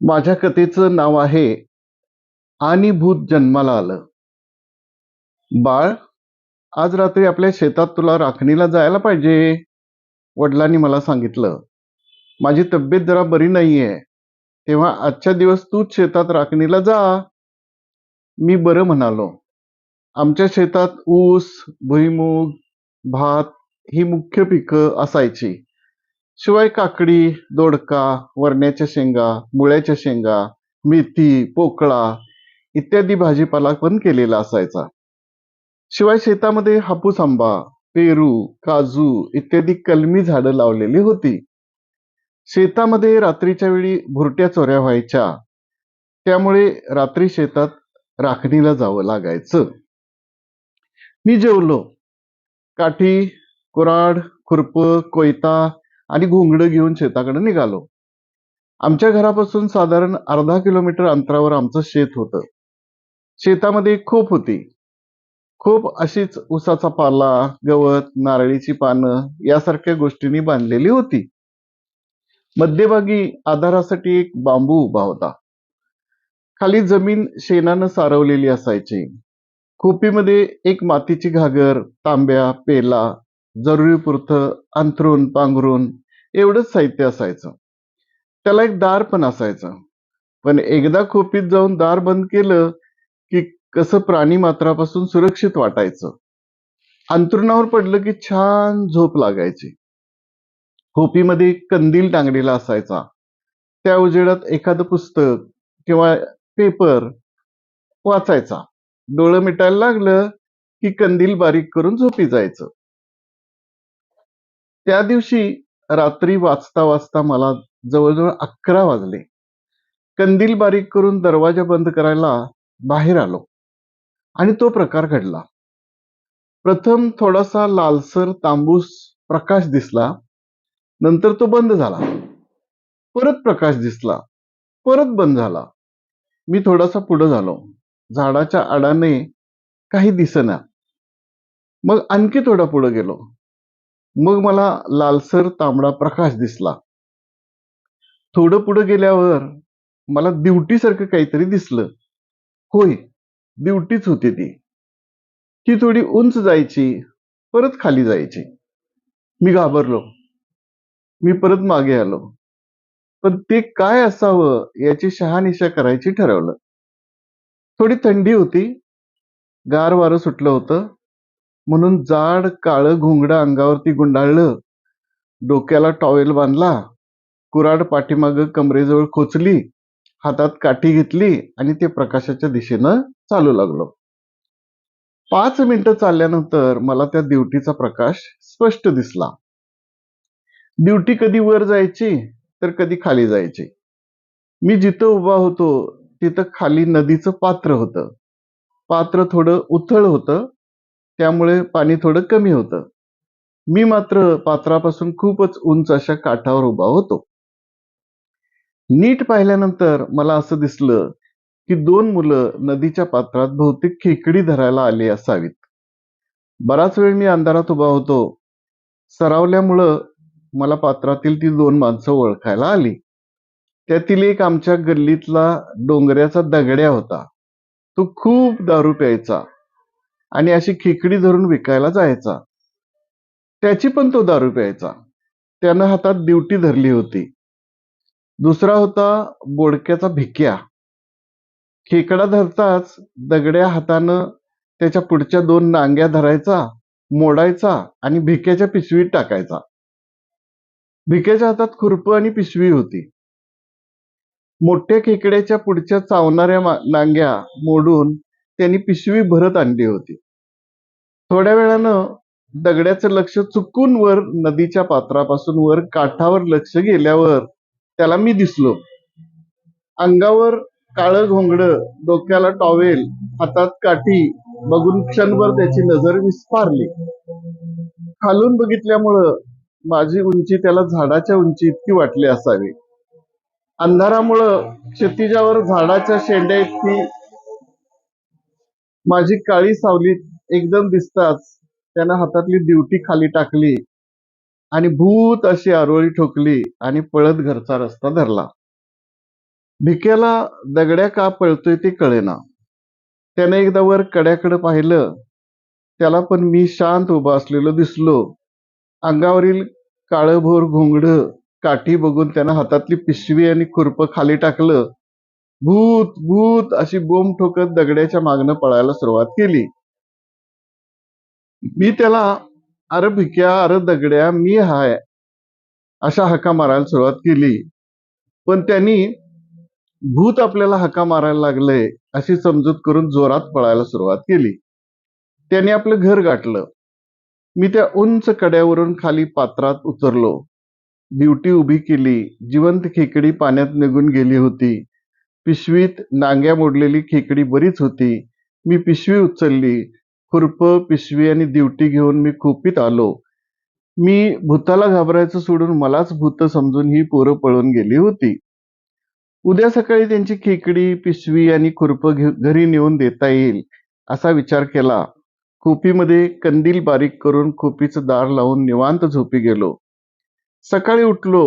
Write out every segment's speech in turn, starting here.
माझ्या कथेचं नाव आहे आणि भूत जन्माला आलं. बाळ आज रात्री आपल्या शेतात तुला राखणीला जायला पाहिजे वडिलांनी मला सांगितलं. माझी तब्येत जरा बरी नाहीये तेव्हा आजच्या दिवस तूच शेतात राखणीला जा. मी बरं म्हणालो. आमच्या शेतात ऊस भुईमूग भात ही मुख्य पिकं असायची. शिवाय काकडी दोडका वरण्याच्या शेंगा मुळ्याच्या शेंगा मेथी पोकळा इत्यादी भाजीपाला पण केलेला असायचा. शिवाय शेतामध्ये हापूस आंबा पेरू काजू इत्यादी कलमी झाडं लावलेली होती. शेतामध्ये रात्रीच्या वेळी भुरट्या चोऱ्या व्हायच्या. त्यामुळे रात्री शेतात राखणीला जावं लागायचं. मी जेवलो. काठी कुराड खुरप कोयता आणि घोंगडं घेऊन शेताकडे निघालो. आमच्या घरापासून साधारण अर्धा किलोमीटर अंतरावर आमचं शेत होतं. शेतामध्ये खोप होती. खूप अशीच उसाचा पाला गवत नारळीची पानं यासारख्या गोष्टींनी बांधलेली होती. मध्यभागी आधारासाठी एक बांबू उभा होता. खाली जमीन शेणानं सारवलेली असायची. खोपीमध्ये एक मातीची घागर तांब्या पेला जरुरीपुरतं अंथरून पांघरून एवढंच साहित्य असायचं. त्याला एक दार पण असायचं. पण एकदा खोपीत जाऊन दार बंद केलं की कसं प्राणी मात्रापासून सुरक्षित वाटायचं. अंथरुणावर पडलं की छान झोप लागायची. खोपीमध्ये कंदील टांगलेला असायचा. त्या उजेडात एखादं पुस्तक किंवा पेपर वाचायचा. डोळं मिटायला लागलं की कंदील बारीक करून झोपी जायचं. त्या दिवशी रात्री वाचता वाचता मला जवळजवळ अकरा वाजले. कंदील बारीक करून दरवाजा बंद करायला बाहेर आलो आणि तो प्रकार घडला. प्रथम थोडासा लालसर तांबूस प्रकाश दिसला. नंतर तो बंद झाला. परत प्रकाश दिसला. परत बंद झाला. मी थोडासा पुढे झालो. झाडाच्या आडाने काही दिसना. मग आणखी थोडा पुढे गेलो. मग मला लालसर तांबडा प्रकाश दिसला. थोडं पुढं गेल्यावर मला दिवटीसारखं काहीतरी दिसलं. होय दिवटीच होती ती. ती थोडी उंच जायची परत खाली जायची. मी घाबरलो. मी परत मागे आलो. पण ते काय असावं याची शहानिशा करायची ठरवलं. थोडी थंडी होती. गार वारं सुटलं होतं. म्हणून जाड काळं घोंगडं अंगावरती गुंडाळलं डोक्याला टॉवेल बांधला कुराड पाठीमाग कमरेजवळ खोचली हातात काठी घेतली आणि ते प्रकाशाच्या दिशेनं चालू लागलो. पाच मिनिटं चालल्यानंतर मला त्या दिवटीचा प्रकाश स्पष्ट दिसला. दिवटी कधी वर जायची तर कधी खाली जायची. मी जिथं उभा होतो तिथं खाली नदीचं पात्र होतं. पात्र थोडं उथळ होतं त्यामुळे पाणी थोडं कमी होतं. मी मात्र पात्रापासून खूपच उंच अशा काठावर उभा होतो. नीट पाहिल्यानंतर मला असं दिसलं की दोन मुलं नदीच्या पात्रात बहुतेक खेकडी धरायला आली असावीत. बराच वेळ मी अंधारात उभा होतो. सरावल्यामुळं मला पात्रातील ती दोन माणसं ओळखायला आली. त्यातील एक आमच्या गल्लीतला डोंगऱ्याचा दगड्या होता. तो खूप दारू प्यायचा. आणि अशी खेकडी धरून विकायला जायचा. त्याची पण तो दारू प्यायचा. त्यानं हातात ड्युटी धरली होती. दुसरा होता बोडक्याचा भिक्या. खेकडा धरताच दगड्या हातानं त्याच्या पुढच्या दोन नांग्या धरायचा मोडायचा आणि भिक्याच्या पिशवीत टाकायचा. भिक्याच्या हातात खुरप आणि पिशवी होती. मोठ्या खेकड्याच्या पुढच्या चावणाऱ्या नांग्या मोडून त्यांनी पिशवी भरत आणली होती. थोड्या वेळानं दगड्याचं लक्ष चुकून वर नदीच्या पात्रापासून वर काठावर लक्ष गेल्यावर त्याला मी दिसलो. अंगावर काळं घोंगड डोक्याला टॉवेल हातात काठी बघून क्षणभर त्याची नजर विस्फारली. खालून बघितल्यामुळं माझी उंची त्याला झाडाच्या उंची इतकी वाटली असावी. अंधारामुळं क्षितिजावर झाडाच्या शेंड्या इतकी माझी काळी सावली एकदम दिसताच त्यानं हातातली ड्युटी खाली टाकली आणि भूत अशी आरोळी ठोकली आणि पळत घरचा रस्ता धरला. भिक्याला दगड्या का पळतोय ते कळेना. त्याने एकदा वर कड्याकडे पाहिलं त्याला पण मी शांत उभा असलेलो दिसलो. अंगावरील काळभोर घोंगड काठी बघून त्यानं हातातली पिशवी आणि खुरपं खाली टाकलं. भूत भूत अशी बोंब ठोकत दगड्याच्या मागणं पळायला सुरुवात केली. मी त्याला अरे भिक्या अरे दगड्या मी हाय अशा हका मारायला सुरुवात केली. पण त्यांनी भूत आपल्याला हका मारायला लागलंय अशी समजूत करून जोरात पळायला सुरुवात केली. त्याने आपलं घर गाठलं. मी त्या उंच कड्यावरून खाली पात्रात उतरलो. ड्युटी उभी केली. जिवंत खेकडी पाण्यात निघून गेली होती. पिशवीत नांग्या मोडलेली खेकडी बरीच होती. मी पिशवी उचलली. खुरप पिशवी आणि दिवटी घेऊन मी खोपीत आलो. मी भूताला घाबरायचं सोडून मलाच भूत समजून ही पोरं पळून गेली होती. उद्या सकाळी त्यांची खेकडी पिशवी आणि खुरप घरी नेऊन देता येईल असा विचार केला. खोपीमध्ये कंदील बारीक करून खोपीचं दार लावून निवांत झोपी गेलो. सकाळी उठलो.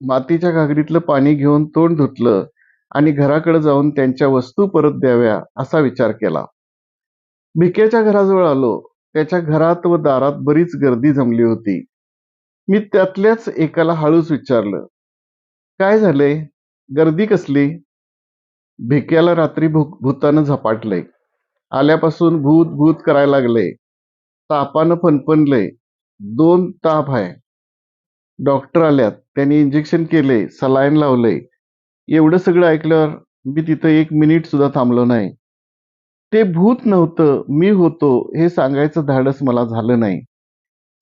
मातीच्या घागरीतलं पाणी घेऊन तोंड धुतलं. आणि घराकडे जाऊन त्यांच्या वस्तू परत द्याव्या असा विचार केला. भिकेच्या घराजवळ आलो. त्याच्या घरात व दारात बरीच गर्दी जमली होती. मी त्यातल्याच एकाला हळूच विचारलं काय झालंय? गर्दी कसली? भिक्याला रात्री भूक भूतानं झपाटलंय आल्यापासून भूत भूत करायला लागले. तापानं फनफनलंय दोन ताप आहे डॉक्टर आल्यात. त्यांनी इंजेक्शन केले सलाईन लावलंय एवढं सगळं ऐकल्यावर मी तिथं एक मिनिट सुद्धा थांबलो नाही. ते भूत नव्हतं मी होतो हे सांगायचं धाडस मला झालं नाही.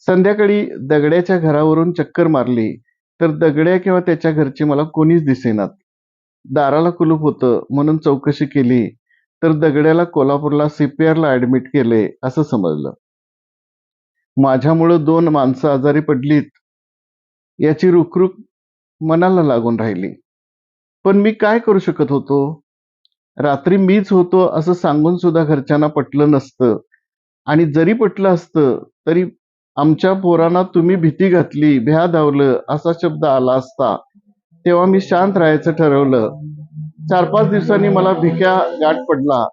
संध्याकाळी दगड्याच्या घरावरून चक्कर मारली तर दगड्या किंवा त्याच्या घरचे मला कोणीच दिसेनात. दाराला कुलूप होतं म्हणून चौकशी केली तर दगड्याला कोल्हापूरला सीपीआरला ऍडमिट केले असं समजलं. माझ्यामुळं दोन माणसं आजारी पडलीत याची रुखरुख मनाला लागून राहिली. पण मी काय करू शकत होतो? रात्री मीच होतो असं सांगून सुद्धा घरच्यांना पटलं नसतं. आणि जरी पटलं असतं तरी आमच्या पोरांना तुम्ही भीती घातली भ्या धावलं असा शब्द आला असता. तेव्हा मी शांत राहायचं ठरवलं. चार पाच दिवसांनी मला भिक्या गाठ पडला.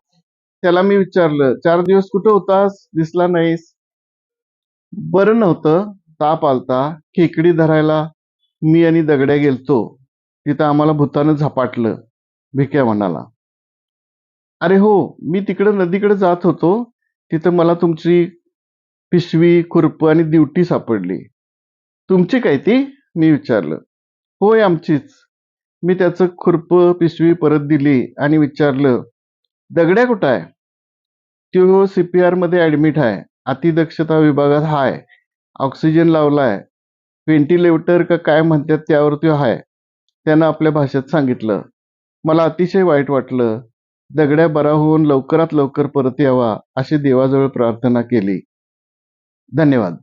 त्याला मी विचारलं चार दिवस कुठं होतास? दिसला नाहीस. बरं नव्हतं. ताप आलता. खेकडी धरायला मी आणि दगड्या गेलतो. तिथं आम्हाला भूतानं झपाटलं भिक्या म्हणाला अरे हो मी तिकडं नदीकडे जात होतो तिथं मला तुमची पिशवी खुरपं आणि दिवटी सापडली. तुमची काय ती? मी विचारलं. होय आमचीच. मी त्याचं खुरप पिशवी परत दिली आणि विचारलं दगड्या कुठं आहे तो सी पी आरमध्ये ॲडमिट ऍडमिट आहे अतिदक्षता विभागात हाय. ऑक्सिजन लावलाय. व्हेंटिलेटर का काय म्हणतात त्यावर तो हाय. त्यानं आपल्या भाषेत सांगितलं. मला अतिशय वाईट वाटलं. दगड्या बरा होऊन लवकरात लवकर परत यावा अशी देवाजवळ प्रार्थना केली. धन्यवाद.